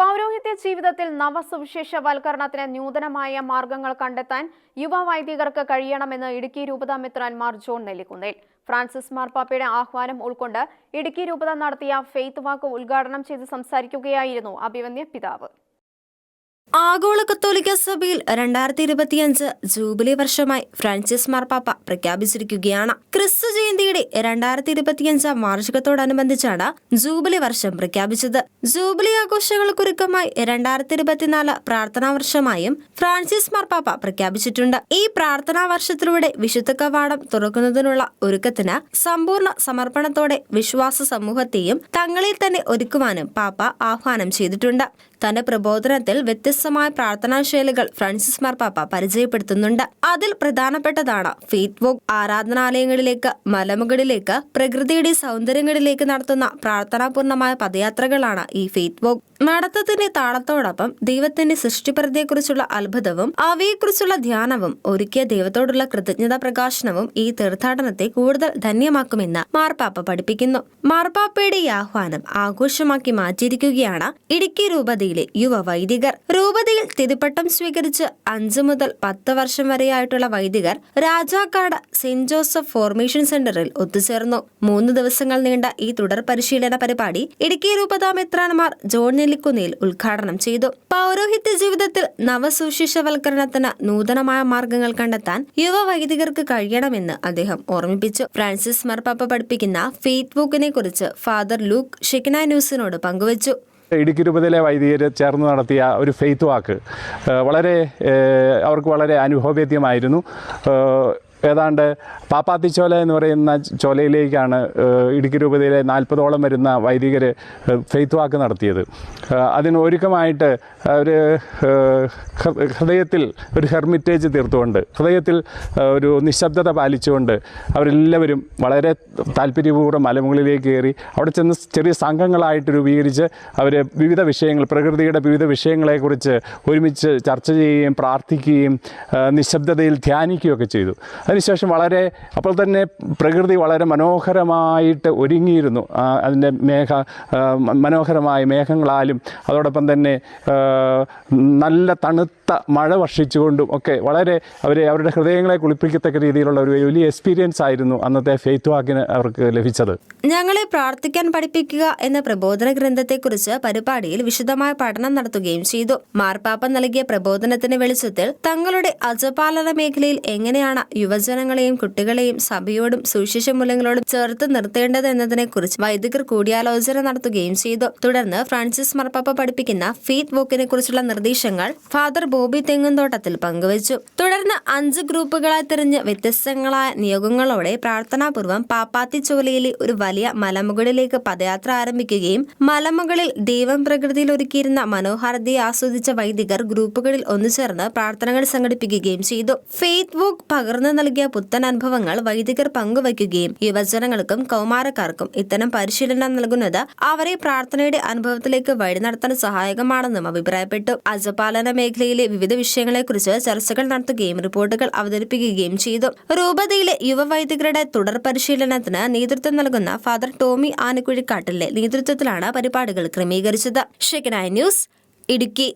പൗരോഹിത്യ ജീവിതത്തിൽ നവസുവിശേഷവൽക്കരണത്തിന് നൂതനമായ മാർഗങ്ങൾ കണ്ടെത്താൻ യുവ വൈദികർക്ക് കഴിയണമെന്ന് ഇടുക്കി രൂപതാ മിത്രന്മാർ മാർ ജോൺ നെല്ലിക്കുന്നേൽ. ഫ്രാൻസിസ് മാർപ്പാപ്പയുടെ ആഹ്വാനം ഉൾക്കൊണ്ട് ഇടുക്കി രൂപത നടത്തിയ ഫെയ്ത്ത് വാക്ക് ഉദ്ഘാടനം ചെയ്ത് സംസാരിക്കുകയായിരുന്നു അഭിവന്യ പിതാവ്. ആഗോള കത്തോലിക്ക സഭയിൽ രണ്ടായിരത്തി ഇരുപത്തിയഞ്ച് ജൂബിലി വർഷമായി ഫ്രാൻസിസ് മാർപ്പാപ്പ പ്രഖ്യാപിച്ചിരിക്കുകയാണ്. ക്രിസ്തു ജയന്തിയുടെ രണ്ടായിരത്തി ഇരുപത്തിയഞ്ചാം വാർഷികത്തോടനുബന്ധിച്ചാണ് ജൂബിലി വർഷം പ്രഖ്യാപിച്ചത്. ജൂബിലി ആഘോഷങ്ങൾക്കൊരുക്കമായി രണ്ടായിരത്തി ഇരുപത്തിനാല് പ്രാർത്ഥനാ വർഷമായും ഫ്രാൻസിസ് മാർപ്പാപ്പ പ്രഖ്യാപിച്ചിട്ടുണ്ട്. ഈ പ്രാർത്ഥനാ വർഷത്തിലൂടെ വിശുദ്ധ കവാടം തുറക്കുന്നതിനുള്ള ഒരുക്കത്തിന് സമ്പൂർണ സമർപ്പണത്തോടെ വിശ്വാസ സമൂഹത്തെയും തങ്ങളിൽ തന്നെ ഒരുക്കുവാനും പാപ്പ ആഹ്വാനം ചെയ്തിട്ടുണ്ട്. തന്റെ പ്രബോധനത്തിൽ വ്യത്യസ്തമായ പ്രാർത്ഥനാ ശൈലികൾ ഫ്രാൻസിസ് മാർപ്പാപ്പ പരിചയപ്പെടുത്തുന്നുണ്ട്. അതിൽ പ്രധാനപ്പെട്ടതാണ് ഫീറ്റ് വോക്ക് ആരാധനാലയങ്ങളിലേക്ക് മലമുകളിലേക്ക് പ്രകൃതിയുടെ സൗന്ദര്യങ്ങളിലേക്ക് നടത്തുന്ന പ്രാർത്ഥനാപൂർണമായ പദയാത്രകളാണ് ഈ ഫീറ്റ് വോക്ക്. നടത്തത്തിന്റെ താളത്തോടൊപ്പം ദൈവത്തിന്റെ സൃഷ്ടിപ്രതയെക്കുറിച്ചുള്ള അത്ഭുതവും അവയെക്കുറിച്ചുള്ള ധ്യാനവും ഒരുക്കിയ ദൈവത്തോടുള്ള കൃതജ്ഞതാ പ്രകാശനവും ഈ തീർത്ഥാടനത്തെ കൂടുതൽ ധന്യമാക്കുമെന്ന് മാർപ്പാപ്പ പഠിപ്പിക്കുന്നു. മാർപ്പാപ്പയുടെ ഈ ആഹ്വാനം ആഘോഷമാക്കി മാറ്റിയിരിക്കുകയാണ് ഇടുക്കി രൂപതയിലെ യുവ വൈദികർ. രൂപതയിൽ തിരുപ്പട്ടം സ്വീകരിച്ച് അഞ്ചു മുതൽ പത്ത് വർഷം വരെയായിട്ടുള്ള വൈദികർ രാജാക്കാട് സെന്റ് ജോസഫ് ഫോർമേഷൻ സെന്ററിൽ ഒത്തുചേർന്നു. മൂന്ന് ദിവസങ്ങൾ നീണ്ട ഈ തുടർ പരിശീലന പരിപാടി ഇടുക്കി രൂപതാ മെത്രാൻമാർ ജോൺ നെല്ലിക്കുന്നിൽ ഉദ്ഘാടനം ചെയ്തു. പൗരോഹിത്യ ജീവിതത്തിൽ നവസുശിഷവൽക്കരണത്തിന് നൂതനമായ മാർഗങ്ങൾ കണ്ടെത്താൻ യുവ വൈദികർക്ക് കഴിയണമെന്ന് അദ്ദേഹം ഓർമ്മിപ്പിച്ചു. ഫ്രാൻസിസ് മർപ്പാപ്പ പഠിപ്പിക്കുന്ന ഫെയ്ത്ത് ബുക്കിനെ കുറിച്ച് ഫാദർ ലൂക്ക് ഷിക്ന ന്യൂസിനോട് പങ്കുവച്ചു. ഇടുക്കി രൂപതയിലെ വൈദികർ ചേർന്ന് നടത്തിയ ഒരു ഫെയ്ത്ത് വാക്ക് വളരെ അവർക്ക് വളരെ അനുഭവവേദ്യമായിരുന്നു. ഏതാണ്ട് പാപ്പാത്തി ചോല എന്ന് പറയുന്ന ചോലയിലേക്കാണ് ഇടുക്കി രൂപതയിലെ നാൽപ്പതോളം വരുന്ന വൈദികർ ഫെയ്ത്ത് വാക്ക് നടത്തിയത്. അതിന് ഒരുക്കമായിട്ട് അവർ ഹൃദയത്തിൽ ഒരു ഹെർമിറ്റേജ് തീർത്തുകൊണ്ട് ഹൃദയത്തിൽ ഒരു നിശബ്ദത പാലിച്ചുകൊണ്ട് അവരെല്ലാവരും വളരെ താല്പര്യപൂർവം മലമുകളിലേക്ക് കയറി അവിടെ ചെന്ന് ചെറിയ സംഘങ്ങളായിട്ട് രൂപീകരിച്ച് അവർ വിവിധ വിഷയങ്ങൾ പ്രകൃതിയുടെ വിവിധ വിഷയങ്ങളെക്കുറിച്ച് ഒരുമിച്ച് ചർച്ച ചെയ്യുകയും പ്രാർത്ഥിക്കുകയും നിശബ്ദതയിൽ ധ്യാനിക്കുകയൊക്കെ ചെയ്തു. അതിനുശേഷം വളരെ അപ്പോൾ തന്നെ പ്രകൃതി വളരെ മനോഹരമായിട്ട് ഒരുങ്ങിയിരുന്നു. അതിന്റെ മേഘ മനോഹരമായ മേഘങ്ങളാലും അതോടൊപ്പം തന്നെ നല്ല തണുത്ത മഴ വർഷിച്ചുകൊണ്ടും ഒക്കെ വളരെ അവരെ അവരുടെ ഹൃദയങ്ങളെ കുളിപ്പിക്കത്തക്ക രീതിയിലുള്ള ഒരു വലിയ എക്സ്പീരിയൻസ് ആയിരുന്നു അന്നത്തെ ഫെയ്ത്ത് വാക്കിന് അവർക്ക് ലഭിച്ചത്. ഞങ്ങളെ പ്രാർത്ഥിക്കാൻ പഠിപ്പിക്കുക എന്ന പ്രബോധന ഗ്രന്ഥത്തെക്കുറിച്ച് പരിപാടിയിൽ വിശദമായ പഠനം നടത്തുകയും ചെയ്തു. മാർപ്പാപ്പ നൽകിയ പ്രബോധനത്തിന്റെ വെളിച്ചത്തിൽ തങ്ങളുടെ അജപാലന മേഖലയിൽ എങ്ങനെയാണ് യുവജനങ്ങളെയും കുട്ടികളെയും സഭയോടും സുവിശേഷ മൂല്യങ്ങളോടും ചേർത്ത് നിർത്തേണ്ടത് എന്നതിനെക്കുറിച്ച് വൈദികർ കൂടിയാലോചന നടത്തുകയും ചെയ്തു. തുടർന്ന് ഫ്രാൻസിസ് മർപ്പാപ്പ പഠിപ്പിക്കുന്ന ഫീത്ത് വോക്കിനെ കുറിച്ചുള്ള നിർദ്ദേശങ്ങൾ ഫാദർ ബോബി തെങ്ങുംതോട്ടത്തിൽ പങ്കുവച്ചു. തുടർന്ന് അഞ്ച് ഗ്രൂപ്പുകളായി തിരിഞ്ഞ് വ്യത്യസ്തങ്ങളായ നിയോഗങ്ങളോടെ പ്രാർത്ഥനാപൂർവം പാപ്പാത്തി ചോലയിലെ ഒരു വലിയ മലമുകളിലേക്ക് പദയാത്ര ആരംഭിക്കുകയും മലമുകളിൽ ദൈവം പ്രകൃതിയിൽ ഒരുക്കിയിരുന്ന മനോഹാരിതയെ ആസ്വദിച്ച വൈദികർ ഗ്രൂപ്പുകളിൽ ഒന്നു ചേർന്ന് പ്രാർത്ഥനകൾ സംഘടിപ്പിക്കുകയും ചെയ്തു. ഫെയ്ത്ത് വോക്ക് പകർന്നു നൽകിയ പുത്തൻ അനുഭവങ്ങൾ വൈദികർ പങ്കുവയ്ക്കുകയും യുവജനങ്ങൾക്കും കൗമാരക്കാർക്കും ഇത്തരം പരിശീലനം നൽകുന്നത് അവരെ പ്രാർത്ഥനയുടെ അനുഭവത്തിലേക്ക് വഴി നടത്താൻ സഹായകമാണെന്നും അഭിപ്രായപ്പെട്ടു. അജപാലന മേഖലയിലെ വിവിധ വിഷയങ്ങളെക്കുറിച്ച് ചർച്ചകൾ നടത്തുകയും റിപ്പോർട്ടുകൾ അവതരിപ്പിക്കുകയും ചെയ്തു. രൂപതയിലെ യുവവൈദികരുടെ തുടർ പരിശീലനത്തിന് നേതൃത്വം നൽകുന്ന ഫാദർ ടോമി ആനക്കുഴിക്കാട്ടിലെ നേതൃത്വത്തിലാണ് പരിപാടികൾ ക്രമീകരിച്ചത്. Shekinah news Idukki.